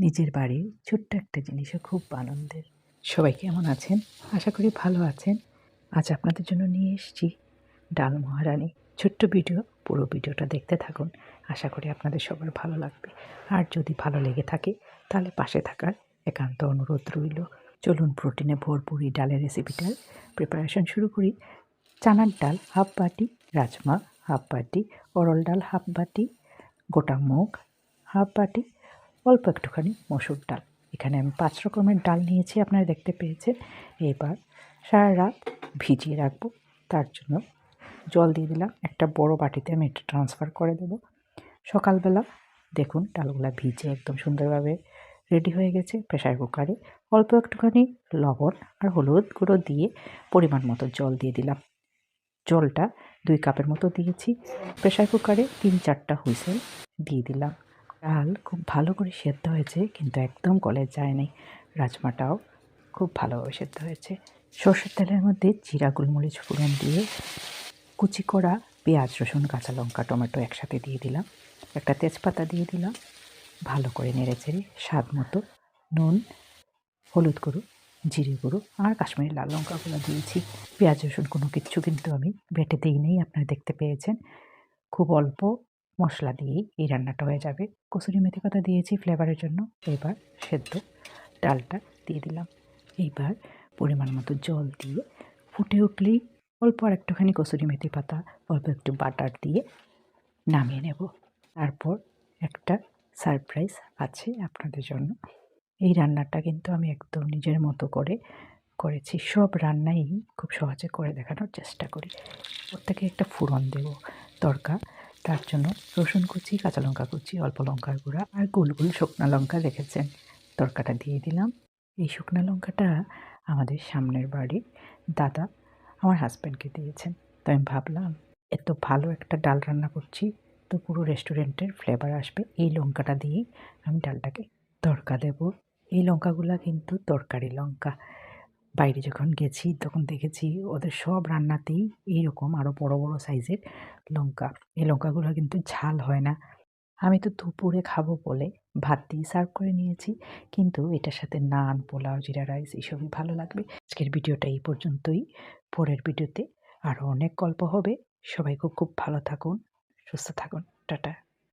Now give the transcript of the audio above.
নিজের বাড়ির ছোট্ট একটা জিনিসও খুব আনন্দের। সবাই কেমন আছেন? আশা করি ভালো আছেন। আজ আপনাদের জন্য নিয়ে এসেছি ডাল মহারানি। ছোট্ট ভিডিও, পুরো ভিডিওটা দেখতে থাকুন। আশা করি আপনাদের সবার ভালো লাগবে। আর যদি ভালো লেগে থাকে, তাহলে পাশে থাকার একান্ত অনুরোধ রইল। চলুন প্রোটিনে ভরপুর ডালের রেসিপিটার প্রিপারেশন শুরু করি। চানার ডাল হাফ বাটি, রাজমা হাফ বাটি, অরল ডাল হাফ বাটি, গোটা মুগ হাফ বাটি অল্প একটুখানি মসুর ডাল। এখানে আমি পাঁচ রকমের ডাল নিয়েছি, আপনারা দেখতে পেয়েছেন। এবার সারা রাত ভিজিয়ে রাখব। তার জন্য জল দিয়ে দিলাম। একটা বড় বাটিতে আমি এটা ট্রান্সফার করে দেবো। সকালবেলা দেখুন ডালগুলা ভিজে একদম সুন্দরভাবে রেডি হয়ে গেছে প্রেশার কুকারে অল্প একটুখানি লবণ আর হলুদ গুঁড়ো দিয়ে পরিমাণ মতো জল দিয়ে দিলাম। জলটা দুই কাপের মতো দিয়েছি। প্রেশার কুকারে তিন চারটা হুইসেল দিয়ে দিলাম। ডাল খুব ভালো করে সেদ্ধ হয়েছে, কিন্তু একদম গলে যায়নি রাজমাটাও খুব ভালোভাবে সেদ্ধ হয়েছে। সর্ষের তেলের মধ্যে জিরা, গোলমরিচ ফোড়ন দিয়ে কুচি করা পেঁয়াজ, রসুন, কাঁচা লঙ্কা, টমেটো একসাথে দিয়ে দিলাম। একটা তেজপাতা দিয়ে দিলাম। ভালো করে নেড়ে চেড়ে স্বাদ মতো নুন, হলুদ গুঁড়ো, জিরে গুঁড়ো আর কাশ্মীরি লাল লঙ্কাগুলো দিয়েছি। পেঁয়াজ, রসুন কোনো কিচ্ছু কিন্তু আমি বেটে দিই নেই আপনারা দেখতে পেয়েছেন। খুব অল্প মশলা দিয়েই এই রান্নাটা হয়ে যাবে। কসুরি মেথি পাতা দিয়েছি ফ্লেভারের জন্য। এবার সেদ্ধ ডালটা দিয়ে দিলাম। এইবার পরিমাণ মতো জল দিয়ে ফুটে উঠলেই অল্প আর একটুখানি কসুরি মেথি পাতা, অল্প একটু বাটার দিয়ে নামিয়ে নেব। তারপর একটা সারপ্রাইজ আছে আপনাদের জন্য। এই রান্নাটা কিন্তু আমি একদম নিজের মতো করে করেছি। সব রান্নাই খুব সহজে করে দেখানোর চেষ্টা করি। ওর থেকে একটা ফুরন দেব, তরকা তার জন্য রসুন কুচি, কাঁচা লঙ্কা কুচি, অল্প লঙ্কার গুঁড়া আর গোল গোল শুকনো লঙ্কা রেখেছেন। তরকাটা দিয়ে দিলাম। এই শুকনো লঙ্কাটা আমাদের সামনের বাড়ির দাদা আমার হাজব্যান্ডকে দিয়েছেন। তো আমি ভাবলাম, এত ভালো একটা ডাল রান্না করছি তো পুরো রেস্টুরেন্টের ফ্লেভার আসবে। এই লঙ্কাটা দিয়েই আমি ডালটাকে তড়কা দেব। এই লঙ্কাগুলো কিন্তু তরকারি লঙ্কা। বাইরে যখন গেছি, তখন দেখেছি ওদের সব রান্নাতেই এইরকম আরও বড় বড় সাইজের লঙ্কা। এই লঙ্কাগুলো কিন্তু ঝাল হয় না। আমি তো দুপুরে খাব বলে ভাত দিয়ে সার্ভ করে নিয়েছি। কিন্তু এটার সাথে নান, পোলাও, জিরা রাইস এসবই ভালো লাগবে। আজকের ভিডিওটা এই পর্যন্তই। পরের ভিডিওতে আরও অনেক গল্প হবে। সবাই খুব খুব ভালো থাকুন, সুস্থ থাকুন। টাটা।